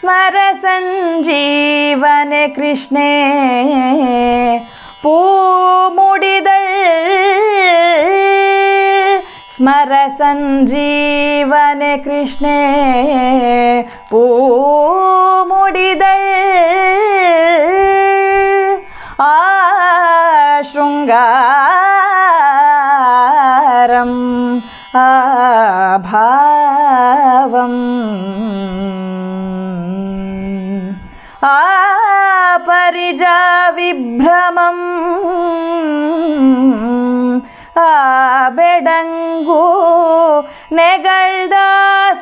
ಸ್ಮರ ಸಂಜೀವನೆ ಕೃಷ್ಣೇ ಪೂ ಮುಡಿದಳ್ ಸ್ಮರ ಸಂಜೀವನೆ ಕೃಷ್ಣೇ ಪೂ ಮುಡಿದಳ್ ಆ परिजा विभ्रमम् ஆபெடங்கோ நெகழ்தா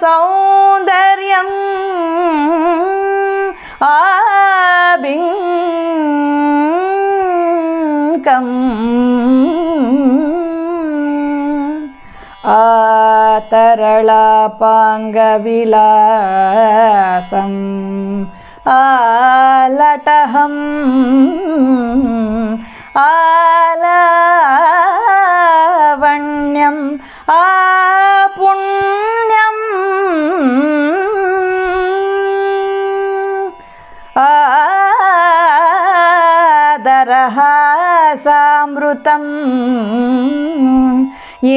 சௌந்தர்யம் ஆபிங்கம் ஆதரளாபாங்க விலாசம் ಸೌಂದರ್ಯಂ ಆ ಬಿಂಕಂ ಆ ತರಳಾಪಾಂಗವಿಲಾಸಂ ಆಲಟಹಂ ಆಲಾವಣ್ಯಂ ಆ ಪುಣ್ಯಂ ಆದರಹಾಸಾಮೃತಂ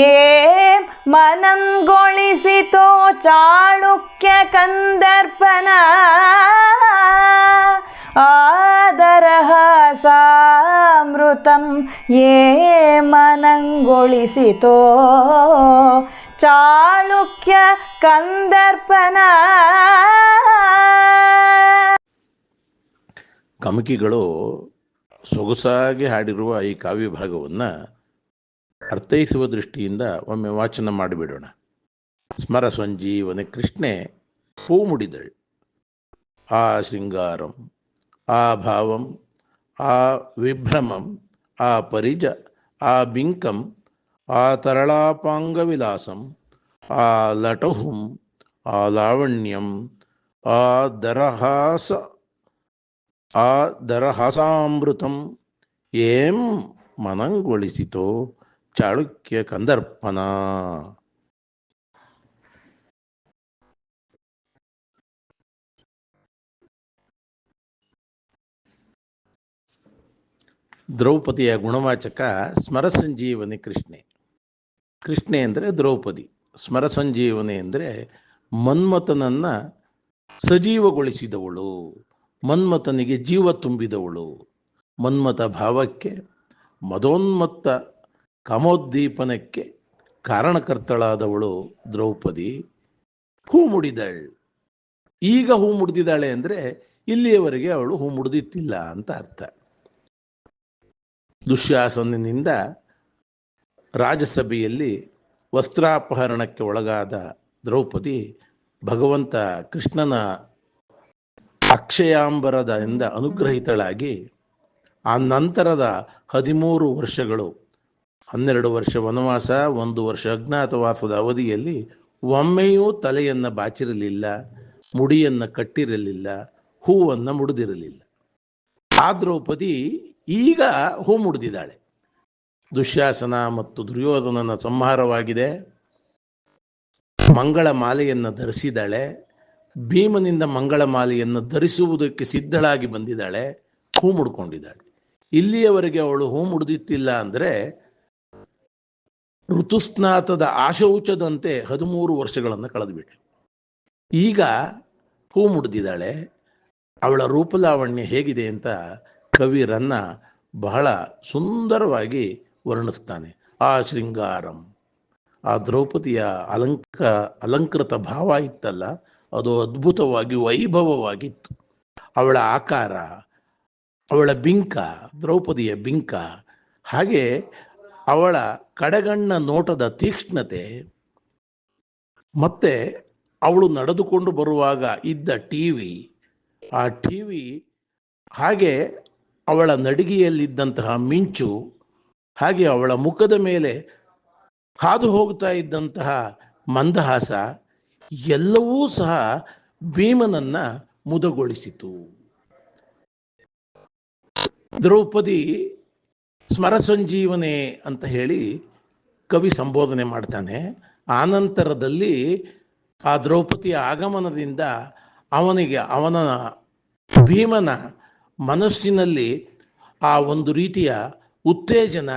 ಏ ಮನಂಗೊಳಿಸಿತೋ ಚಾಳುಕ್ಯ ಕಂದರ್ಪನ ಆದರಹಾಸಾಮೃತಂ ಏ ಮನಂಗೊಳಿಸಿತೋ ಚಾಳುಕ್ಯ ಕಂದರ್ಪನ ಕಮಕಿಗಳು ಸೊಗಸಾಗಿ ಹಾಡಿರುವ ಈ ಕಾವ್ಯ ಭಾಗವನ್ನು ಅರ್ಥೈಸುವ ದೃಷ್ಟಿಯಿಂದ ಒಮ್ಮೆ ವಾಚನ ಮಾಡಿಬಿಡೋಣ. ಸ್ಮರ ಸಂಜೀವನ ಕೃಷ್ಣೆ ಹೂ ಮುಡಿದಳು. ಆ ಶೃಂಗಾರಂ ಆ ಭಾವಂ ಆ ವಿಭ್ರಮಂ ಆ ಪರಿಜ ಆ ಬಿಂಕಂ ಆ ತರಳಾಪಾಂಗವಿಲಾಸಂ ಆ ಲಟಹುಂ ಆ ಲಾವಣ್ಯಂ ಆ ದರಹಾಸ ಆ ದರಹಾಸಾಮೃತಂ ಏಂ ಮನಂಗೊಳಿಸಿತೋ ಚಾಳುಕ್ಯ ಕಂದರ್ಪನ ದ್ರೌಪದಿಯ ಗುಣವಾಚಕ ಸ್ಮರ ಸಂಜೀವನಿ ಕೃಷ್ಣೆ. ಕೃಷ್ಣೆ ಅಂದರೆ ದ್ರೌಪದಿ. ಸ್ಮರ ಸಂಜೀವನಿ ಅಂದರೆ ಮನ್ಮಥನನ್ನು ಸಜೀವಗೊಳಿಸಿದವಳು. ಮನ್ಮಥನಿಗೆ ಜೀವ ತುಂಬಿದವಳು. ಮನ್ಮಥ ಭಾವಕ್ಕೆ, ಮದೋನ್ಮತ್ತ ಕಾಮೋದ್ದೀಪನಕ್ಕೆ ಕಾರಣಕರ್ತಳಾದವಳು ದ್ರೌಪದಿ. ಹೂ ಮುಡಿದಳು. ಈಗ ಹೂ ಮುಡಿದಿದ್ದಾಳೆ ಅಂದರೆ ಇಲ್ಲಿಯವರೆಗೆ ಅವಳು ಹೂ ಮುಡಿದಿತ್ತಿಲ್ಲ ಅಂತ ಅರ್ಥ. ದುಶ್ಯಾಸನಿಂದ ರಾಜಸಭೆಯಲ್ಲಿ ವಸ್ತ್ರಾಪಹರಣಕ್ಕೆ ಒಳಗಾದ ದ್ರೌಪದಿ ಭಗವಂತ ಕೃಷ್ಣನ ಅಕ್ಷಯಾಂಬರದಿಂದ ಅನುಗ್ರಹಿತಳಾಗಿ ಆ ನಂತರದ ಹದಿಮೂರು ವರ್ಷಗಳು, ಹನ್ನೆರಡು ವರ್ಷ ವನವಾಸ, ಒಂದು ವರ್ಷ ಅಜ್ಞಾತವಾಸದ ಅವಧಿಯಲ್ಲಿ ಒಮ್ಮೆಯೂ ತಲೆಯನ್ನು ಬಾಚಿರಲಿಲ್ಲ, ಮುಡಿಯನ್ನು ಕಟ್ಟಿರಲಿಲ್ಲ, ಹೂವನ್ನು ಮುಡಿದಿರಲಿಲ್ಲ. ಆ ದ್ರೌಪದಿ ಈಗ ಹೂ ಮುಡಿದಿದ್ದಾಳೆ. ದುಶ್ಯಾಸನ ಮತ್ತು ದುರ್ಯೋಧನನ ಸಂಹಾರವಾಗಿದೆ. ಮಂಗಳ ಮಾಲೆಯನ್ನು ಧರಿಸಿದ್ದಾಳೆ. ಭೀಮನಿಂದ ಮಂಗಳ ಮಾಲೆಯನ್ನು ಧರಿಸುವುದಕ್ಕೆ ಸಿದ್ಧಳಾಗಿ ಬಂದಿದ್ದಾಳೆ. ಹೂ ಮುಡ್ಕೊಂಡಿದ್ದಾಳೆ. ಇಲ್ಲಿಯವರೆಗೆ ಅವಳು ಹೂ ಮುಡಿದಿತ್ತಿಲ್ಲ ಅಂದರೆ ಋತುಸ್ನಾತದ ಆಶೌಚದಂತೆ ಹದಿಮೂರು ವರ್ಷಗಳನ್ನು ಕಳೆದುಬಿಟ್ಲು. ಈಗ ಹೂ ಮುಡಿದಿದ್ದಾಳೆ. ಅವಳ ರೂಪಲಾವಣ್ಯ ಹೇಗಿದೆ ಅಂತ ಕವಿ ರನ್ನ ಬಹಳ ಸುಂದರವಾಗಿ ವರ್ಣಿಸ್ತಾನೆ. ಆ ಶೃಂಗಾರಂ. ಆ ದ್ರೌಪದಿಯ ಅಲಂಕ, ಅಲಂಕೃತ ಭಾವ ಇತ್ತಲ್ಲ, ಅದು ಅದ್ಭುತವಾಗಿ, ವೈಭವವಾಗಿತ್ತು. ಅವಳ ಆಕಾರ, ಅವಳ ಬಿಂಕ, ದ್ರೌಪದಿಯ ಬಿಂಕ, ಹಾಗೆ ಅವಳ ಕಡೆಗಣ್ಣ ನೋಟದ ತೀಕ್ಷ್ಣತೆ, ಮತ್ತೆ ಅವಳು ನಡೆದುಕೊಂಡು ಬರುವಾಗ ಇದ್ದ ಟಿವಿ ಆ ಟಿವಿ ಹಾಗೆ ಅವಳ ನಡಿಗೆಯಲ್ಲಿದ್ದಂತಹ ಮಿಂಚು, ಹಾಗೆ ಅವಳ ಮುಖದ ಮೇಲೆ ಹಾದು ಹೋಗ್ತಾ ಇದ್ದಂತಹ ಮಂದಹಾಸ, ಎಲ್ಲವೂ ಸಹ ಭೀಮನನ್ನ ಮುದಗೊಳಿಸಿತು. ದ್ರೌಪದಿ ಸ್ಮರ ಸಂಜೀವನೆ ಅಂತ ಹೇಳಿ ಕವಿ ಸಂಬೋಧನೆ ಮಾಡ್ತಾನೆ. ಆನಂತರದಲ್ಲಿ ಆ ದ್ರೌಪದಿಯ ಆಗಮನದಿಂದ ಅವನಿಗೆ ಅವನ ಭೀಮನ ಮನಸ್ಸಿನಲ್ಲಿ ಆ ಒಂದು ರೀತಿಯ ಉತ್ತೇಜನ,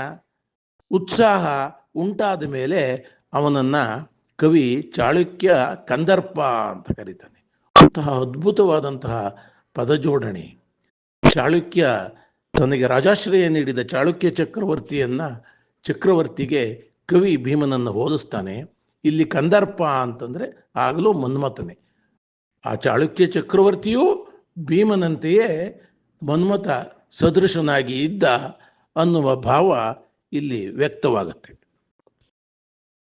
ಉತ್ಸಾಹ ಉಂಟಾದ ಮೇಲೆ ಅವನನ್ನು ಕವಿ ಚಾಳುಕ್ಯ ಕಂದರ್ಪ ಅಂತ ಕರೀತಾನೆ. ಅಂತಹ ಅದ್ಭುತವಾದಂತಹ ಪದಜೋಡಣೆ. ಚಾಳುಕ್ಯ ತನಗೆ ರಾಜಾಶ್ರಯ ನೀಡಿದ ಚಾಳುಕ್ಯ ಚಕ್ರವರ್ತಿಯನ್ನ ಚಕ್ರವರ್ತಿಗೆ ಕವಿ ಭೀಮನನ್ನು ಹೋಲಿಸ್ತಾನೆ. ಇಲ್ಲಿ ಕಂದರ್ಪ ಅಂತಂದ್ರೆ ಆಗಲೂ ಮನ್ಮಥನೆ. ಆ ಚಾಳುಕ್ಯ ಚಕ್ರವರ್ತಿಯೂ ಭೀಮನಂತೆಯೇ ಮನ್ಮಥ ಸದೃಶನಾಗಿ ಇದ್ದ ಅನ್ನುವ ಭಾವ ಇಲ್ಲಿ ವ್ಯಕ್ತವಾಗುತ್ತೆ.